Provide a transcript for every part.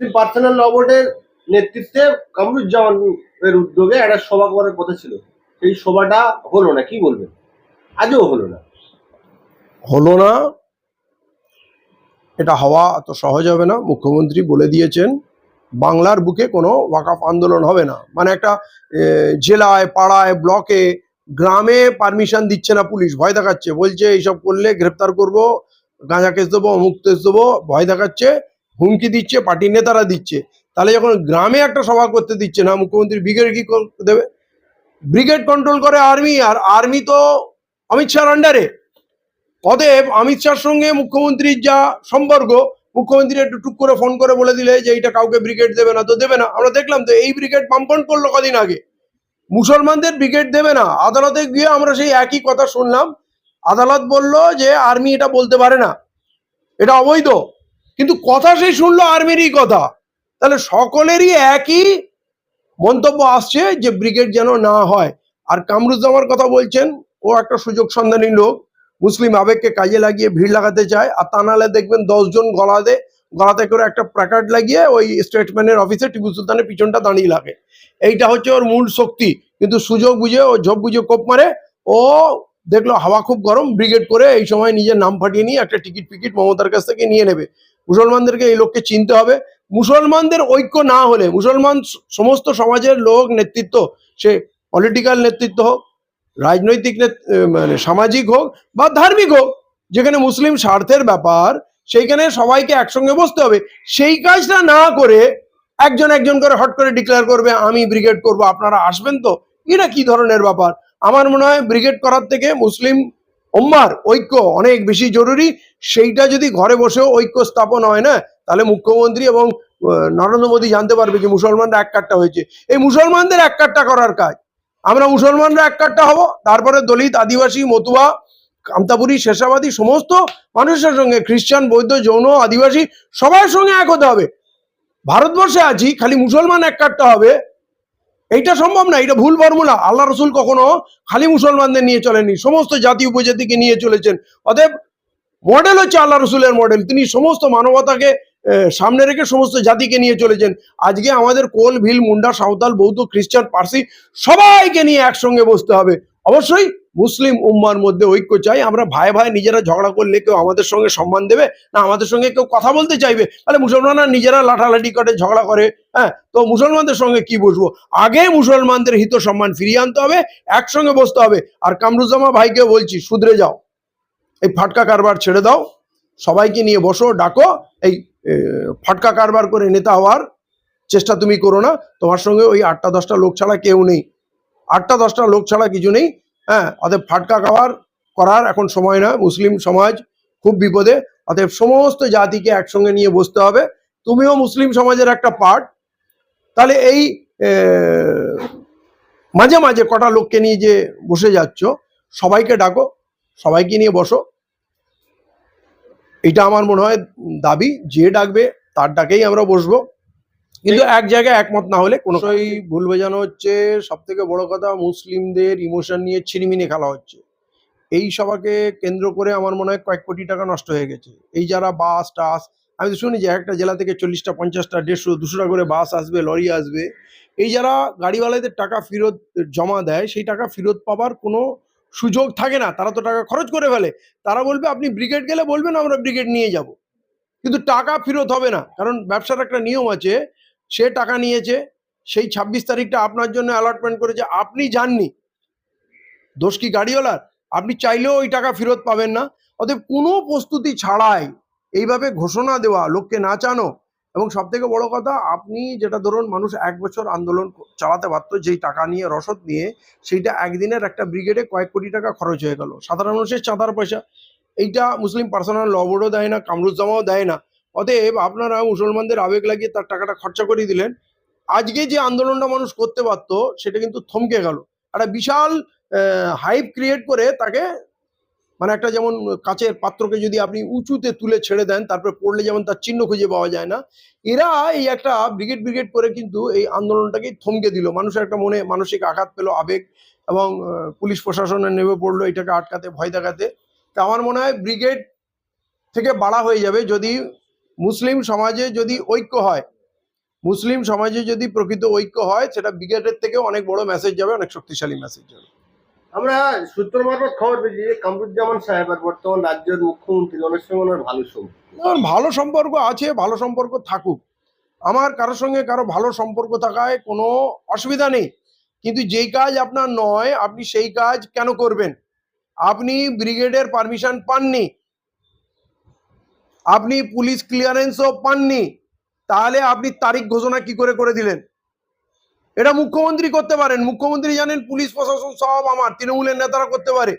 Personal ল নেতৃত্বে কামরুজ্জামানের উদ্যোগে একটা সভা করার কথা ছিল। সেই সভাটা হলো না, কি বলবেন? আজও হলো না। হলো না। এটা হওয়া এত সহজ হবে না। মুখ্যমন্ত্রী বলে দিয়েছেন, বাংলার বুকে কোনো ওয়াকাফ আন্দোলন হবে না। মানে একটা জেলায়, পাড়ায়, ব্লকে, গ্রামে পারমিশন দিচ্ছে না পুলিশ, ভয় দেখাচ্ছে। বলছে, এইসব করলে গ্রেপ্তার করব, গাঁজা কেস দেবো, অমুক কেস দেবো, ভয় দেখাচ্ছে। হুমকি দিচ্ছে, পার্টির নেতারা দিচ্ছে। তাহলে যখন গ্রামে একটা সভা করতে দিচ্ছে না, মুখ্যমন্ত্রী ব্রিগেড কি দেবে? ব্রিগেড কন্ট্রোল করে আর্মি, আর আর্মি তো অমিত শাহর আন্ডারে অতএব অমিত শাহর সঙ্গে মুখ্যমন্ত্রীর যা সম্পর্ক, মুখ্যমন্ত্রী একটু টুক করে ফোন করে বলে দিলে যে এইটা কাউকে ব্রিগেড দেবে না, তো দেবে না। আমরা দেখলাম তো এই ব্রিগেড পাম্পন করল কদিন আগে। মুসলমানদের ব্রিগেড দেবে না। আদালতে গিয়ে আমরা সেই একই কথা শুনলাম। আদালত বলল যে আর্মি এটা বলতে পারে না। এটা অবৈধ। কিন্তু কথা সেই শুনলো আর্মিরই কথা। তাহলে সকলেরই একই মন্তব্য আসছে যে ব্রিগেড যেন না হয়। আর কামরুজ্জামার কথা বলছেন, ও একটা সুযোগ সন্ধানী লোক, মুসলিম আবেগকে কাজে লাগিয়ে ভিড় লাগাতে চায়, আর তা নাহলে দেখবেন দশজন গলাতে গলাতে করে একটা প্ল্যাকার্ড লাগিয়ে ওই স্টেটমেন্টের অফিসে টিপু সুলতানের পিছনটা দাঁড়িয়ে লাগে। এইটা হচ্ছে ওর মূল শক্তি। কিন্তু সুযোগ বুঝে, ও ঝোপ বুঝে কোপ মারে, ও দেখল হাওয়া খুব গরম, ব্রিগেড করে এই সময় নিজের নাম ফাটিয়ে নিয়ে একটা টিকিট ফিকিট মমতার কাছ থেকে নিয়ে নেবে। মুসলমানদেরকে এই লোককে চিনতে হবে। মুসলমানদের ঐক্য না হলে, মুসলমান সমস্ত সমাজের লোক নেতৃত্ব, সে পলিটিক্যাল নেতৃত্ব হোক, রাজনৈতিক নেত- মানে সামাজিক হোক বা ধার্মিক হোক, যেখানে মুসলিম স্বার্থের ব্যাপার, সেইখানে সবাইকে একসঙ্গে বসতে হবে। সেই কাজটা না করে একজন একজন করে হট করে ডিক্লেয়ার করবে, আমি ব্রিগেড করব, আপনারা আসবেন তো? এটা কি ধরনের ব্যাপার? আমার মনে হয় ব্রিগেড করার থেকে মুসলিম ওম্মার ঐক্য অনেক বেশি জরুরি। সেইটা যদি ঘরে বসেও ঐক্য স্থাপন হয় না, তাহলে মুখ্যমন্ত্রী এবং নরেন্দ্র মোদী জানতে পারবে যে মুসলমানরা এক কাট্টা হয়েছে। এই মুসলমানদের এক কাট্টা করার কাজ। আমরা মুসলমানরা এক কাট্টা হব, তারপরে দলিত, আদিবাসী, মতুয়া, কামতাপুরি, শেষাবাদী, সমস্ত মানুষের সঙ্গে, খ্রিস্টান, বৌদ্ধ, যৌন, আদিবাসী, সবার সঙ্গে এক হতে হবে। ভারতবর্ষে আছি, খালি মুসলমান এক কাটতে হবে। এইটা সম্ভব না এটা ভুল ফর্মুলা আল্লাহ রসুল কখনো খালি মুসলমানদের নিয়ে চলেননি, সমস্ত জাতি উপজাতিকে নিয়ে চলেছেন। অতএব মডেল হচ্ছে আল্লাহ রসুলের মডেল তিনি সমস্ত মানবতাকে সামনে রেখে সমস্ত জাতিকে নিয়ে চলেছেন। আজকে আমাদের কোল, ভিল, মুন্ডা, সাঁওতাল, বৌদ্ধ, খ্রিস্টান, পার্সি সবাইকে নিয়ে একসঙ্গে বসতে হবে। অবশ্যই মুসলিম উম্মার মধ্যে ঐক্য চাই, আমরা ভাই ভাই নিজেরা ঝগড়া করলে কেউ আমাদের সঙ্গে সম্মান দেবে, না আমাদের সঙ্গে কেউ কথা বলতে চাইবে। তাহলে মুসলমানরা নিজেরা লাঠালাঠি করে, ঝগড়া করে হ্যাঁ? তো মুসলমানদের সঙ্গে কি বসবো আগে মুসলমানদের হিত সম্মান ফিরিয়ে আনতে হবে, একসঙ্গে বসতে হবে। আর কামরুজ্জামা ভাইকে বলছি শুধরে যাও। এই ফাটকা কারবার ছেড়ে দাও। সবাইকে নিয়ে বসো, ডাকো। এই ফাটকা কারবার করে নেতা হওয়ার চেষ্টা তুমি করো না। তোমার সঙ্গে ওই আটটা দশটা লোক ছাড়া কেউ নেই। আটটা দশটা লোক ছাড়া কিছু নেই। হ্যাঁ অতএব ফাটকা খাওয়ার করার এখন সময় না মুসলিম সমাজ খুব বিপদে। অতএব সমস্ত জাতিকে একসঙ্গে নিয়ে বসতে হবে। তুমিও মুসলিম সমাজের একটা পার্ট তাহলে এই মাঝে মাঝে কটা লোককে নিয়ে যে বসে যাচ্ছ, সবাইকে ডাকো, সবাইকে নিয়ে বসো। এটা আমার মনে হয় দাবি। যে ডাকবে, তার ডাকেই আমরা বসবো। কিন্তু এক জায়গায় একমত না হলে কোনো ভুল বোঝানো হচ্ছে। সব থেকে বড় কথা মুসলিমদের ইমোশন নিয়ে ছিনিমিনি খেলা হচ্ছে। এই সভাকে কেন্দ্র করে আমার মনে হয় কয়েক কোটি টাকা নষ্ট হয়ে গেছে। এই যারা বাস টাস আমি তো শুনি যে একটা জেলা থেকে চল্লিশটা পঞ্চাশটা দেড়শো দুশোটা করে বাস আসবে লরি আসবে। এই যারা গাড়িওয়ালাদের টাকা ফেরত জমা দেয় সেই টাকা ফেরত পাবার কোনো সুযোগ থাকে না। তারা তো টাকা খরচ করে ফেলে। তারা বলবে আপনি ব্রিগেড গেলে বলবেন আমরা ব্রিগেড নিয়ে যাব। কিন্তু টাকা ফেরত হবে না। কারণ ব্যবসার একটা নিয়ম আছে সে টাকা নিয়েছে, সেই ছাব্বিশ তারিখটা আপনার জন্য অ্যালটমেন্ট করেছে, আপনি যাননি। দোষ কি গাড়িওয়ালার? আপনি চাইলেও ওই টাকা ফেরত পাবেন না। অতএব কোনো প্রস্তুতি ছাড়াই এইভাবে ঘোষণা দেওয়া, লোককে না নাচানো এবং সব থেকে বড় কথা, আপনি যেটা ধরুন মানুষ এক বছর আন্দোলন চালাতে পারতো যেই টাকা নিয়ে, রসদ নিয়ে, সেইটা একদিনের একটা ব্রিগেডে কয়েক কোটি টাকা খরচ হয়ে গেল। সাধারণ মানুষের চাঁদার পয়সা। এইটা মুসলিম পার্সোনাল ল বোর্ডও দেয় না কামরুজ্জামাও দেয় না। অতএব আপনারা মুসলমানদের আবেগ লাগিয়ে তার টাকাটা খরচা করে দিলেন। আজকে যে আন্দোলনটা মানুষ করতে পারতো, সেটা কিন্তু থমকে গেল। একটা বিশাল হাইপ ক্রিয়েট করে তাকে মানে একটা যেমন কাচের পাত্রকে যদি আপনি উঁচুতে তুলে ছেড়ে দেন, তারপরে পড়লে যেমন তার চিহ্ন খুঁজে পাওয়া যায় না, এরা এই একটা ব্রিগেড ব্রিগেড করে কিন্তু এই আন্দোলনটাকেই থমকে দিল। মানুষের একটা মনে, মানসিক আঘাত পেল, আবেগ এবং পুলিশ প্রশাসনের নেমে পড়ল এটাকে আটকাতে, ভয় দেখাতে। তা আমার মনে হয় ব্রিগেড থেকে বাড়া হয়ে যাবে যদি মুসলিম সমাজে যদি ঐক্য হয় মুসলিম সমাজে যদি প্রকৃত ঐক্য হয় সেটা ব্রিগেডের থেকে অনেক বড় মেসেজ যাবে অনেক শক্তিশালী মেসেজ যাবে। আমরা সূত্র মারফত খবর পেয়েছি যে কামরুজ্জামান সাহেব আর বর্তমান রাজ্যের মুখ্যমন্ত্রী ওনার সঙ্গে ওনার ভালো সম্পর্ক। ভালো সম্পর্ক আছে ভালো সম্পর্ক থাকুক। আমার কারোর সঙ্গে কারও ভালো সম্পর্ক থাকায় কোনো অসুবিধা নেই। কিন্তু যেই কাজ আপনার নয় আপনি সেই কাজ কেন করবেন? আপনি ব্রিগেডের পারমিশন পাননি আপনি পুলিশ ক্লিয়ারেন্সও পাননি, তাহলে আপনি তারিখ ঘোষণা কি করে করে দিলেন? এটা মুখ্যমন্ত্রী করতে পারেন, মুখ্যমন্ত্রী জানেন পুলিশ প্রশাসন সব আমার, তৃণমূলের নেতারা করতে পারে।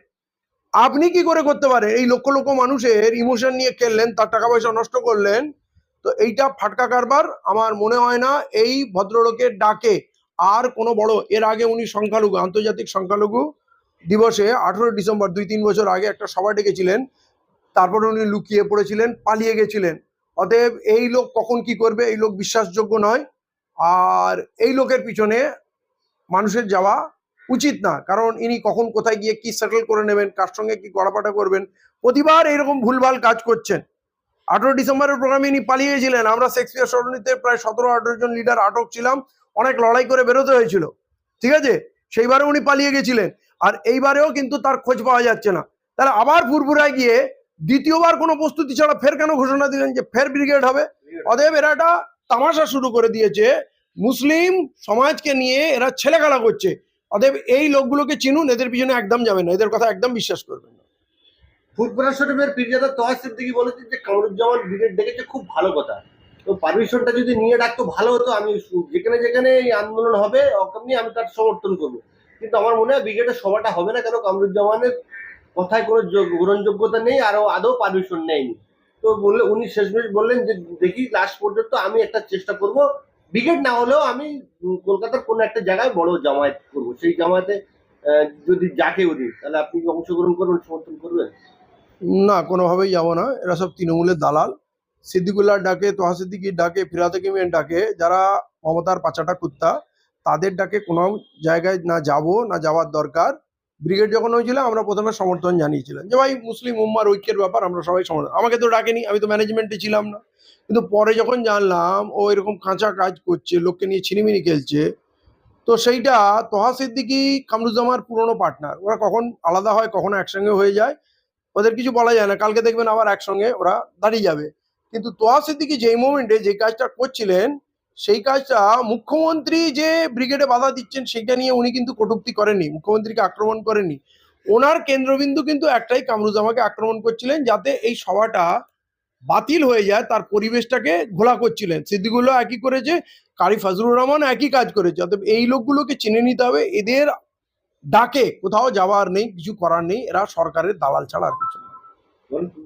আপনি কি করে করতে পারেন? এই লক্ষ লক্ষ মানুষের ইমোশন নিয়ে খেললেন, তার টাকা পয়সা নষ্ট করলেন, তো এইটা ফাটকা কারবার, আমার মনে হয় না এই ভদ্রলোকের ডাকে আর কোনো বড়, এর আগে উনি সংখ্যালঘু, আন্তর্জাতিক সংখ্যালঘু দিবসে আঠেরো ডিসেম্বর দুই তিন বছর আগে একটা সভা ডেকেছিলেন তারপরে উনি লুকিয়ে পড়েছিলেন, পালিয়ে গেছিলেন। অতএব এই লোক কখন কি করবে? এই লোক বিশ্বাসযোগ্য নয়। আর এই লোকের পিছনে মানুষের যাওয়া উচিত না। কারণ ইনি কখন কোথায় গিয়ে কি সেটেল করে নেবেন, কার সঙ্গে কি গড়াপাটা করবেন, প্রতিবার এরকম ভুলভাল কাজ করছেন। আঠেরো ডিসেম্বরের প্রোগ্রামে ইনি পালিয়ে গেছিলেন আমরা শেক্সপিয়ার সরণিতে প্রায় সতেরো, আঠেরো জন লিডার আটক ছিলাম। অনেক লড়াই করে বেরোতে হয়েছিল। ঠিক আছে? সেইবারে উনি পালিয়ে গেছিলেন। আর এইবারেও কিন্তু তার খোঁজ পাওয়া যাচ্ছে না। তাহলে আবার ফুরফুরায় গিয়ে দ্বিতীয়বার কোনো প্রস্তুতি ছাড়া ফের কেন ঘোষণা দিলেন যে ফের ব্রিগেড হবে? অতএব এরা একটা তামাশা শুরু করে দিয়েছে। মুসলিম সমাজকে নিয়ে এরা ছেলেখেলা করছে। অতএব এই লোকগুলোকে চিনুন, এদের পিছনে একদম যাবেন না, এদের কথা একদম বিশ্বাস করবেন না। বলেছেন যে কামরুজ্জামান ব্রিগেড ডেকেছে, খুব ভালো কথা। তো পারমিশনটা যদি নিয়ে ডাকতো, ভালো হতো। আমি যেখানে যেখানে এই আন্দোলন হবে অমনি আমি তার সমর্থন করব। কিন্তু আমার মনে হয় ব্রিগেডের সভাটা হবে না কেন? কামরুজ্জামানের কথায় কোনো গ্রহণযোগ্যতা নেই, আর ও আদৌ পারমিশন নেয়নি। তো বললে, উনি শেষমেশ বললেন যে, দেখি লাস্ট পর্যন্ত আমি একটা চেষ্টা করব। ব্রিগেড না হলেও আমি কলকাতার কোনো একটা জায়গায় বড় জামায়াত করব। সেই জামায়াতে যদি যাকে উনি, তাহলে আপনি কি অংশগ্রহণ করবেন, সমর্থন করবেন? না, কোনোভাবেই যাব না। এরা সব তৃণমূলের দালাল। সিদ্দিকুল্লাহ ডাকে তোহা সিদ্দিকির ডাকে ফিরাত হাকিমের ডাকে, যারা মমতার পাচাটা কুত্তা, তাদের ডাকে কোনো জায়গায় না যাব, না যাওয়ার দরকার। ব্রিগেড যখন হয়েছিল, আমরা প্রথমে সমর্থন জানিয়েছিলাম যে, ভাই, মুসলিম উম্মার ঐক্যের ব্যাপার, আমরা সবাই সমর্থন আমাকে তো ডাকেনি, আমি তো ম্যানেজমেন্টে ছিলাম না। কিন্তু পরে যখন জানলাম, ও এরকম কাঁচা কাজ করছে, লোককে নিয়ে ছিনিমিনি খেলছে, তো সেইটা তোহা সিদ্দিকি, কামরুজ্জামার পুরনো পার্টনার ওরা কখন আলাদা হয়, কখনো একসঙ্গে হয়ে যায়, ওদের কিছু বলা যায় না। কালকে দেখবেন আবার একসঙ্গে ওরা দাঁড়িয়ে যাবে। কিন্তু তোয়া সিদ্দিকি যেই মোমেন্টে যে কাজটা করছিলেন সেই কাজটা মুখ্যমন্ত্রী যে ব্রিগেডে বাধা দিচ্ছেন, সেটা নিয়ে উনি কিন্তু কটূক্তি করেননি, মুখ্যমন্ত্রীকে আক্রমণ করেননি ওনার কেন্দ্রবিন্দু কিন্তু একটাই কামরুজামাকে আক্রমণ করছিলেন যাতে এই সভাটা বাতিল হয়ে যায়, তার পরিবেশটাকে ঘোলা করছিলেন সিদ্দিকুল্লাহ একই করেছে কারি ফজলুর রহমান একই কাজ করেছে, অতএব এই লোকগুলোকে চিনে নিতে হবে, এদের ডাকে কোথাও যাওয়ার নেই, কিছু করার নেই, এরা সরকারের দালাল ছাড়া আর কিছু।